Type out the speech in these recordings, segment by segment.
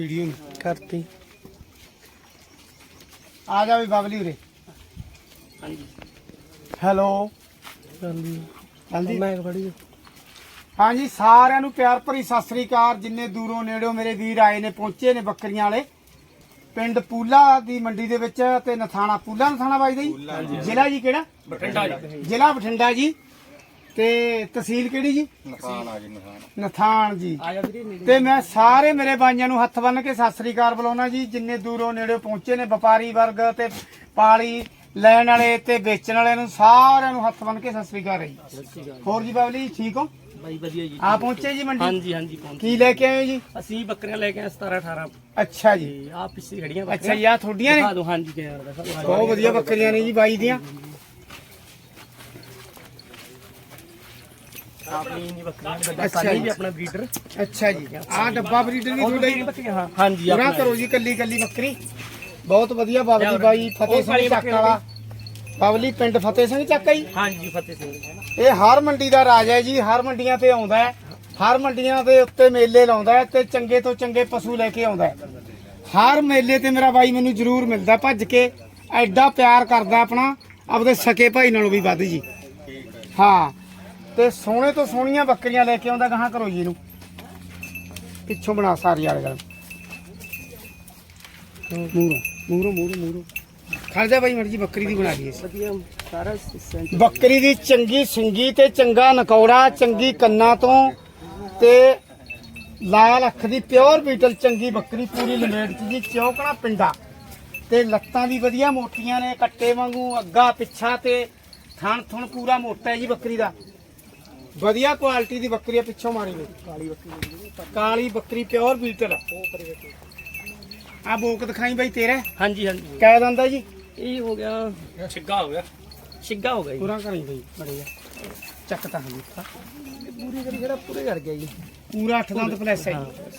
Video ਨੂੰ। ਕਰਤੀ। ਆ ਜਾ ਵੀ ਬਬਲੀ ਉਰੇ। ਹਾਂਜੀ। ਹੈਲੋ। ਚੱਲਦੀ ਮੈਂ ਫੜੀ ਹਾਂਜੀ ਸਾਰਿਆਂ ਨੂੰ ਪਿਆਰ ਭਰੀ ਸਤਿ ਸ੍ਰੀ ਅਕਾਲ। ਜਿੰਨੇ ਦੂਰੋਂ ਨੇੜਿਓਂ ਮੇਰੇ ਵੀਰ ਆਏ ਨੇ ਪਹੁੰਚੇ ਨੇ ਬੱਕਰੀਆਂ ਵਾਲੇ। ਪਿੰਡ ਪੂਲਾ ਦੀ ਮੰਡੀ ਦੇ ਵਿੱਚ ਤੇ ਨਥਾਣਾ ਪੂਲਾ ਨਥਾਣਾ ਬਾਈ ਦਾ ਜੀ? ਜ਼ਿਲ੍ਹਾ ਜੀ ਕਿਹੜਾ? ਬਠਿੰਡਾ ਜੀ। ਜ਼ਿਲ੍ਹਾ ਬਠਿੰਡਾ ਜੀ। ਤੇ ਤਹਿਸੀਲ ਕਿਹੜੀ ਜੀ? ਨਖਾਨ ਆ ਜੀ ਨਖਾਨ ਨਥਾਣ ਜੀ। ਤੇ ਮੈਂ ਸਾਰੇ ਮੇਰੇ ਬਾਈਆਂ ਨੂੰ ਹੱਥ ਬੰਨ ਕੇ ਸਤਿ ਸ੍ਰੀ ਅਕਾਲ ਬੁਲਾਉਣਾ ਜੀ ਜਿੰਨੇ ਦੂਰੋਂ ਨੇੜੇ ਪਹੁੰਚੇ ਨੇ ਵਪਾਰੀ ਵਰਗ ਤੇ ਪਾਲੀ ਲੈਣ ਵਾਲੇ ਤੇ ਵੇਚਣ ਵਾਲਿਆਂ ਨੂੰ ਸਾਰਿਆਂ ਨੂੰ ਹੱਥ ਬੰਨ ਕੇ ਸਤਿ ਸ੍ਰੀ ਅਕਾਲ ਹੈ ਜੀ। ਹੋਰ ਜੀ ਬਾਬਲੀ ਠੀਕ ਹੋ? ਬਾਈ ਵਧੀਆ ਜੀ ਆ ਪਹੁੰਚੇ ਜੀ ਮੰਡੀ? ਹਾਂਜੀ ਹਾਂਜੀ ਪਹੁੰਚ। ਕੀ ਲੈ ਕੇ ਆਏ ਹੋ ਜੀ? ਅਸੀਂ ਬੱਕਰੀਆਂ ਲੈ ਕੇ ਆਏ 17 18 ਅੱਛਾ ਜੀ। ਆ ਪਿੱਛੇ ਖੜੀਆਂ ਅੱਛਾ ਜੀ ਆ ਤੁਹਾਡੀਆਂ ਦਿਖਾ ਨੇ ਦਿਓ ਹਾਂਜੀ ਕਿਹਾ ਯਾਰ ਦਾ ਬਹੁਤ ਵਧੀਆ ਬੱਕਰੀਆਂ ਨੇ ਜੀ ਬਾਈ ਦੀਆਂ। ਆਪਣੀ ਨਹੀਂ ਬੱਕਰੀਆਂ ਵੱਡਾ ਅੱਛਾ ਸਾਡੀ ਜੀ। ਵੀ ਆਪਣਾ ਬਰੀਡਰ ਅੱਛਾ ਜੀ। ਆ ਡੱਬਾ ਬਰੀਡਰ ਵੀ ਤੁਹਾਡਾ ਜੀ ਬੱਕਰੀਆਂ ਹਾਂ। ਹਾਂਜੀ ਪੂਰਾ ਆਪਣਾ ਕਰੋ ਜੀ ਕੱਲੀ ਕੱਲੀ ਬੱਕਰੀ। ਬਹੁਤ ਵਧੀਆ ਬਾਬਲੀ ਬਾਈ ਫਤਿਹ ਸਿੰਘ ਚੱਕ ਵਾਲਾ। ਬਾਬਲੀ ਪਿੰਡ ਫਤਿਹ ਸਿੰਘ ਚੱਕ ਜੀ। ਹਾਂਜੀ ਫਤਿਹ ਸਿੰਘ ਇਹ ਹਰ ਮੰਡੀ ਦਾ ਰਾਜਾ ਹੈ ਜੀ ਹਰ ਮੰਡੀਆਂ ਤੇ ਆਉਂਦਾ ਹੈ। ਹਰ ਮੰਡੀਆਂ ਦੇ ਉੱਤੇ ਮੇਲੇ ਲਾਉਂਦਾ ਹੈ ਤੇ ਚੰਗੇ ਤੋਂ ਚੰਗੇ ਪਸ਼ੂ ਲੈ ਕੇ ਆਉਂਦਾ ਹੈ। ਹਰ ਮੇਲੇ ਤੇ ਮੇਰਾ ਬਾਈ ਮੈਨੂੰ ਜ਼ਰੂਰ ਮਿਲਦਾ ਭੱਜ ਕੇ ਐਡਾ ਪਿਆਰ ਕਰਦਾ ਆਪਣਾ ਆਪਦੇ ਸਕੇ ਭਾਈ ਨਾਲੋਂ ਵੀ ਵੱਧ ਜੀ। ਹਾਂ। ਤੇ ਸੋਹਣੇ ਤੋਂ ਸੋਹਣੀਆਂ ਬੱਕਰੀਆਂ ਲੈ ਕੇ ਆਉਂਦਾ ਗਾਹਾਂ ਕਰੋ ਜੀ ਇਹਨੂੰ ਪਿੱਛੋਂ ਬਣਾ ਸਾਰੀ ਵਾਲੇ ਗੱਲ। ਮੂਰੋ ਮੂਰੋ ਮੂਰੋ ਮੂਰੋ। ਖੜ ਜਾ ਬਾਈ ਮਰਜ਼ੀ ਬੱਕਰੀ ਦੀ ਬਣਾ ਲਈਏ। ਵਧੀਆ ਸਾਰਾ ਸਿਸਟਮ ਬੱਕਰੀ ਦੀ ਚੰਗੀ ਸਿੰਗੀ ਤੇ ਚੰਗਾ ਨਕੌੜਾ ਚੰਗੀ ਕੰਨਾਂ ਤੋਂ ਤੇ ਲਾਲ ਅੱਖ ਦੀ ਪਿਓਰ ਬੀਟਲ ਚੰਗੀ ਬੱਕਰੀ ਪੂਰੀ ਲਮੇਟ ਚ ਜੀ ਚੌਕਣਾ ਪਿੰਡਾ। ਤੇ ਲੱਤਾਂ ਵੀ ਵਧੀਆ ਮੋਟੀਆਂ ਨੇ ਕੱਟੇ ਵਾਂਗੂ ਅੱਗਾ ਪਿੱਛਾ ਤੇ ਥਣ ਥਣ ਪੂਰਾ ਮੋਟਾ ਹੈ ਜੀ ਬੱਕਰੀ ਦਾ। ਵਧੀਆ ਕੁਆਲਿਟੀ ਦੀ ਬੱਕਰੀ ਆ ਪਿੱਛੋਂ ਮਾਰੀ ਵੇ ਕਾਲੀ ਬੱਕਰੀ ਕਾਲੀ ਬੱਕਰੀ ਪਿਓਰ ਬੀਟਲ ਆ। ਬੋਕ ਦਿਖਾਈ ਬਾਈ ਤੇਰਾ? ਹਾਂਜੀ ਹਾਂਜੀ। ਕਹਿ ਦਿੰਦਾ ਜੀ? ਇਹ ਹੋ ਗਿਆ। ਛਿੱਗਾ ਹੋ ਗਿਆ। ਛਿੱਗਾ ਹੋ ਗਿਆ ਜੀ। ਪੂਰਾ ਕਰੀ ਬਈ ਬੜੀਆ ਚੱਕ ਤਾਂ ਹਲੀ ਪੂਰੀ ਕਰੀ ਜਿਹੜਾ ਪੂਰੇ ਕਰ ਗਿਆ ਜੀ। ਪੂਰਾ 8 ਦੰਦ ਪਲੱਸ ਹੈ ਜੀ।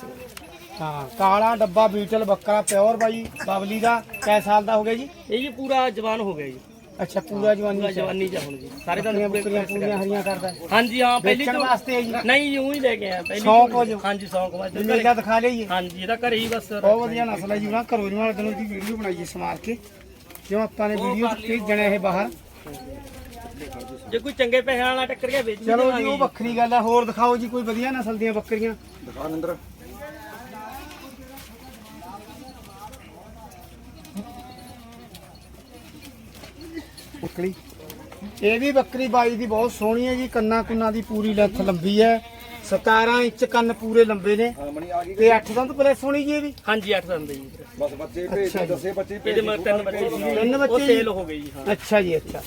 ਹਾਂ ਕਾਲਾ ਡੱਬਾ ਬੀਟਲ ਬੱਕਰਾ ਪਿਓਰ ਬਾਈ ਬਬਲੀ ਦਾ ਕੈ ਸਾਲ ਦਾ ਹੋ ਗਿਆ ਜੀ? ਇਹ ਜੀ ਪੂਰਾ ਜਵਾਨ ਹੋ ਗਿਆ ਜੀ। ਅੱਛਾ ਪੂਰਾ ਜਵਾਨੀ ਚ ਜਵਾਨੀ ਚ ਹੁਣ ਜੀ। ਸਾਰੇ ਬੱਕਰੀਆਂ ਤਾਂ ਬੱਕਰੀਆਂ ਪੂਰੀਆਂ ਹਰੀਆਂ ਕਰਦਾ। ਹਾਂਜੀ ਹਾਂ ਪਹਿਲੀ ਵੇਚਣ ਤੋਂ ਵਾਸਤੇ ਹੈ ਜੀ ਨਹੀਂ ਯੂੰ ਹੀ ਲੈ ਕੇ ਆਇਆ। ਪਹਿਲੀ ਸ਼ੌਂਕ ਤੋਂ- ਹੋ ਜੋ। ਹਾਂਜੀ ਸ਼ੌਂਕ ਵਾਸਤੇ ਮੇਲਾ ਦਿਖਾ ਲਈਏ ਹਾਂਜੀ ਇਹਦਾ ਘਰੇ ਹੀ ਬਸ ਬਹੁਤ ਵਧੀਆ ਨਸਲ ਹੈ ਜੀ ਉਹਨਾਂ ਘਰੋਂ ਜਮਾਲ ਦਿਨੋਂ ਦੀ ਵੀਡੀਓ ਬਣਾਈਏ ਸਮਾਰ ਕੇ। ਕਿਉਂ ਆਪਾਂ ਨੇ ਵੀਡੀਓ ਭੇਜਣਾ ਇਹ ਬਾਹਰ। ਜੇ ਕੋਈ ਚੰਗੇ ਪੈਸੇ ਵਾਲਾ ਟੱਕਰ ਗਿਆ ਵੇਚ ਵੀ ਚਲੋ ਜੀ ਦੇਵਾਂਗੇ ਉਹ ਵੱਖਰੀ ਗੱਲ ਹੈ ਹੋਰ ਦਿਖਾਓ ਜੀ ਕੋਈ ਵਧੀਆ ਨਸਲ ਦੀਆਂ ਬੱਕਰੀਆਂ? ਦੁਕਾਨ ਅੰਦਰ ਬੱਕਰੀ। ਇਹ ਵੀ ਬੱਕਰੀ ਬਾਈ ਦੀ ਬਹੁਤ ਸੋਹਣੀ ਹੈ ਜੀ ਕੰਨਾਂ ਕੁੰਨਾਂ ਦੀ ਪੂਰੀ ਲੈਂਥ ਲੰਬੀ ਹੈ। 17 ਇੰਚ ਕੰਨ ਪੂਰੇ ਲੰਬੇ ਨੇ। ਮਣੀ ਆ ਗਈ ਤੇ 8 ਦੰਦ ਪਲੇ ਸੋਹਣੀ ਜੀ ਇਹ ਵੀ? ਹਾਂਜੀ 8 ਦੰਦ ਜੀ। ਬਸ ਬੱਚੇ ਭੇਜ ਅੱਛਾ ਜੀ। ਦੱਸੇ ਬੱਚੇ ਭੇਜ ਇਹਦੇ ਮਗਰ ਤਿੰਨ ਬੱਚੇ ਸੀ ਤਿੰਨ ਬੱਚੇ ਉਹ ਜੀ? ਸੇਲ ਹੋ ਗਏ ਜੀ ਹਾਂ। ਅੱਛਾ ਜੀ ਅੱਛਾ।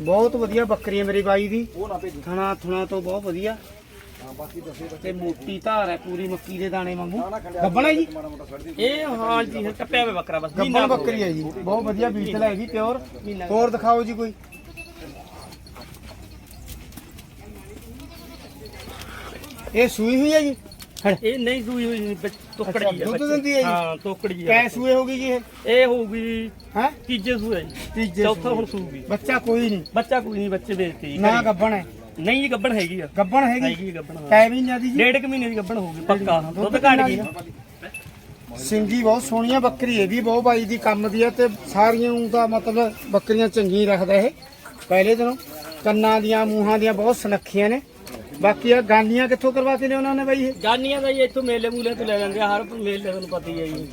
ਬਹੁਤ ਵਧੀਆ ਬੱਕਰੀ ਹੈ ਮੇਰੀ ਬਾਈ ਦੀ। ਉਹ ਨਾ ਭੇਜੀ। ਥਣਾ ਥਣਾ ਤੋਂ ਬਹੁਤ ਵਧੀਆ। ਬਾਕੀ ਦੱਸੇ ਬੱਚੇ ਤੇ ਮੋਟੀ ਧਾਰ ਹੈ ਪੂਰੀ ਮੱਕੀ ਦੇ ਦਾਣੇ ਵਾਂਗੂ। ਗੱਬਣ ਹੈ ਜੀ ਇਹ ਹਾਂਜੀ ਹਾਂ ਟੱਪਿਆ ਹੋਇਆ ਬੱਕਰਾ ਬਸ ਗੱਬਣ ਬੱਕਰੀ ਹੈ ਜੀ ਬਹੁਤ ਵਧੀਆ ਬੀਟਲ ਹੈ ਜੀ ਪਿਓਰ। ਹੋਰ ਦਿਖਾਓ ਜੀ ਕੋਈ। ਇਹ ਸੂਈ ਹੋਈ ਹੈ ਜੀ? ਇਹ ਨਹੀਂ ਸੂਈ ਹੋਈ ਜੀ, ਜੀ ਹੈ ਦੁੱਧ। ਦਿੰਦੀ ਹੈ ਜੀ? ਹਾਂ ਤੋਕੜ ਜੀ ਕੈ ਹੈ ਸੂਏ ਹੋਗੀ ਜੀ ਇਹ? ਇਹ ਹੋਊਗੀ ਹੈ? ਤੀਜੇ ਸੂਏ ਜੀ। ਤੀਜੇ ਚੌਥਾ। ਹੁਣ ਸੂਗੀ ਬੱਚਾ ਕੋਈ ਨਹੀਂ। ਬੱਚਾ ਕੋਈ ਨਹੀਂ ਬੱਚੇ ਵੇਚਤੇ ਜੀ। ਨਾ। ਗੱਬਣ ਹੈ। ਨਹੀਂ ਜੀ ਗੱਬਣ ਹੈਗੀ ਆ। ਗੱਬਣ ਹੈਗੀ। ਹੈਗੀ ਆ ਗੱਬਣ ਹਾਂ। ਕੈ ਨਹੀਂ ਆਦੀ ਜੀ। ਡੇਢ ਕੁ ਮਹੀਨੇ ਦੀ ਗੱਬਣ ਹੋਊਗੀ ਪੱਕਾ। ਦੁੱਧ ਘਟ ਗਈ ਨਾ ਸਿੰਗੀ ਬਹੁਤ ਸੋਹਣੀ ਆ ਬੱਕਰੀ ਇਹ ਵੀ ਬਹੁਤ ਬਾਈ ਦੀ ਕੰਮ ਦੀ ਆ ਤੇ ਸਾਰੀਆਂ ਊਂ ਤਾਂ ਮਤਲਬ ਬੱਕਰੀਆਂ ਚੰਗੀ ਰੱਖਦਾ ਇਹ। ਪਹਿਲੇ ਦਿਨੋਂ ਕੰਨਾਂ ਦੀਆਂ ਮੂੰਹਾਂ ਦੀਆਂ ਬਹੁਤ ਸੁਨੱਖੀਆਂ ਨੇ। ਬਾਕੀ ਆ ਗਾਨੀਆਂ ਕਿੱਥੋਂ ਕਰਵਾ ਕੇ ਲਿਆਉਣਾ ਨੇ ਬਾਈ ਇਹ? ਜਾਨੀਆਂ ਦਾ ਜੀ ਇੱਥੋਂ ਮੇਲੇ ਮੂਲੇ ਤੋਂ ਲੈ ਲੈਂਦੇ ਆ ਹਰ ਮੇਲੇ ਤੁਹਾਨੂੰ ਪਤਾ ਹੀ ਹੈ ਜੀ।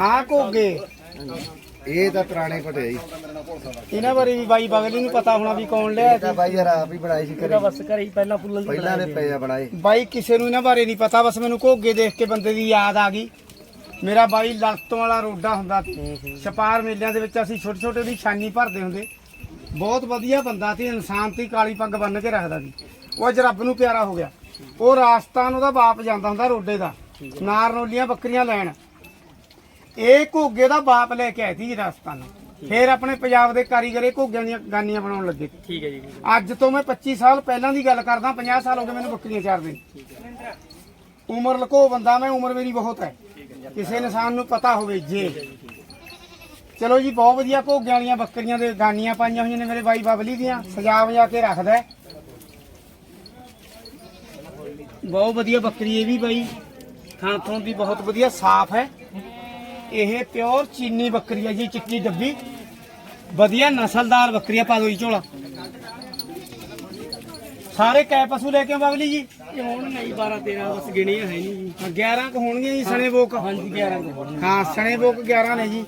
ਆ ਘੋਗੇ। ਇਹ ਤਾਂ ਪੁਰਾਣੇ ਘਟੇ ਜੀ। ਇਹਨਾਂ ਬਾਰੇ ਵੀ ਬਾਈ ਬਗਲੀ ਨੂੰ ਪਤਾ ਹੋਣਾ ਵੀ ਕੌਣ ਲਿਆ ਤਾਂ ਬਾਈ ਯਾਰ ਆਪ ਹੀ ਬਣਾਏ ਸੀ ਇਹਦਾ ਬਸ ਘਰੇ ਹੀ ਪਹਿਲਾਂ ਫੁੱਲਾਂ ਪਹਿਲਾਂ ਦੇ ਪਏ ਆ ਬਣਾਏ। ਬਾਈ ਕਿਸੇ ਨੂੰ ਇਹਨਾਂ ਬਾਰੇ ਨਹੀਂ ਪਤਾ ਬਸ ਮੈਨੂੰ ਘੋਗੇ ਦੇਖ ਕੇ ਬੰਦੇ ਦੀ ਯਾਦ ਆ ਗਈ। ਮੇਰਾ ਬਾਈ ਲੜਤੋਂ ਵਾਲਾ ਰੋਡਾ ਹੁੰਦਾ ਸੀ ਛਪਾਰ ਮੇਲਿਆਂ ਦੇ ਵਿੱਚ ਅਸੀਂ ਛੋਟੇ ਛੋਟੇ ਦੀ ਛਾਨੀ ਭਰਦੇ ਹੁੰਦੇ। ਬਹੁਤ ਵਧੀਆ ਬੰਦਾ ਸੀ ਇਨਸਾਨ ਤੇ ਕਾਲੀ ਪੱਗ ਬੰਨ ਕੇ ਰੱਖਦਾ ਸੀ। ਉਹ ਅੱਜ ਰੱਬ ਨੂੰ ਪਿਆਰਾ ਹੋ ਗਿਆ। ਉਹ ਰਾਜਸਥਾਨ ਉਹਦਾ ਬਾਪ ਜਾਂਦਾ ਹੁੰਦਾ ਰੋਡੇ ਦਾ। ਨਾਰਨੋਲੀਆਂ ਬੱਕਰੀਆਂ ਲੈਣ। ਇਹ ਘੋਗੇ ਦਾ ਬਾਪ ਲੈ ਕੇ ਆਏ ਸੀ ਜੀ ਰਾਜਸਥਾਨ ਫਿਰ ਆਪਣੇ ਪੰਜਾਬ ਦੇ ਕਾਰੀਗਰ ਇਹ ਘੋਗਿਆਂ ਦੀਆਂ ਗਾਨੀਆਂ ਬਣਾਉਣ ਲੱਗੇ। ਠੀਕ ਹੈ ਜੀ। ਅੱਜ ਤੋਂ ਮੈਂ 25 ਸਾਲ ਪਹਿਲਾਂ ਦੀ ਗੱਲ ਕਰਦਾ 50 ਸਾਲ ਹੋ ਗਏ ਮੈਨੂੰ ਬੱਕਰੀਆਂ ਚਾਰਦੇ ਉਮਰ ਲਕੋ ਬੰਦਾ ਮੈਂ ਉਮਰ ਮੇਰੀ ਬਹੁਤ ਹੈ। ਕਿਸੇ ਇਨਸਾਨ ਨੂੰ ਪਤਾ ਹੋਵੇ ਜੇ। ਚਲੋ ਜੀ ਬਹੁਤ ਵਧੀਆ ਘੋਗਿਆਂ ਵਾਲੀਆਂ ਬੱਕਰੀਆਂ ਦੇ ਗਾਨੀਆਂ ਪਾਈਆਂ ਹੋਈਆਂ ਨੇ ਮੇਰੇ ਬਾਈ ਬਬਲੀ ਦੀਆਂ। ਸਜਾ ਵਜਾ ਕੇ ਰੱਖਦਾ। ਬਹੁਤ ਵਧੀਆ ਬੱਕਰੀ ਇਹ ਵੀ ਬਾਈ। ਥਣ ਥਣ ਦੀ ਬਹੁਤ ਵਧੀਆ ਸਾਫ਼ ਹੈ। ਇਹ ਪਿਓਰ ਚੀਨੀ ਬੱਕਰੀ ਹੈ ਜੀ ਚਿੱਟੀ ਡੱਬੀ। ਵਧੀਆ ਨਸਲਦਾਰ ਬੱਕਰੀ ਆ ਪਾ ਦੋ ਜੀ ਝੋਲਾ। ਸਾਰੇ ਕੈ ਪਸ਼ੂ ਲੈ ਕੇ ਬਾਬਲੀ ਜੀ। ਇਹ ਹੁਣ ਨਹੀਂ 12 13 ਬਸ ਗਿਣੀਆਂ ਹੈ ਨਹੀਂ ਜੀ। 11 ਕ ਹੋਣਗੀਆਂ ਜੀ ਸਣੇ ਬੋਕ। ਹਾਂਜੀ 11 ਕੁ। ਹਾਂ ਸਣੇ ਬੋਕ 11 ਨੇ ਜੀ।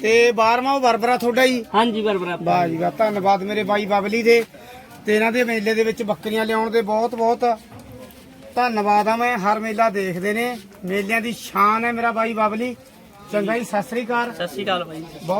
ਤੇ 12ਵਾਂ ਉਹ ਬਰਬਰਾ ਤੁਹਾਡਾ ਜੀ। ਹਾਂਜੀ ਬਰਬਰ ਵਾਹ ਜੀ ਵਾਹ ਧੰਨਵਾਦ ਮੇਰੇ ਬਾਈ ਬਬਲੀ ਦੇ। ਤੇ ਇਹਨਾਂ ਦੇ ਮੇਲੇ ਦੇ ਵਿੱਚ ਬੱਕਰੀਆਂ ਲਿਆਉਣ ਦੇ ਬਹੁਤ ਬਹੁਤ ਧੰਨਵਾਦ ਆ ਮੈਂ। ਹਰ ਮੇਲਾ ਦੇਖਦੇ ਨੇ। ਮੇਲਿਆਂ ਦੀ ਸ਼ਾਨ ਹੈ ਮੇਰਾ ਬਾਈ ਬਬਲੀ। ਚੰਗਾ ਜੀ ਸਤਿ ਸ੍ਰੀ ਅਕਾਲ। ਸਤਿ ਸ਼੍ਰੀ ਅਕਾਲ ਬਾਈ ਬਹੁਤ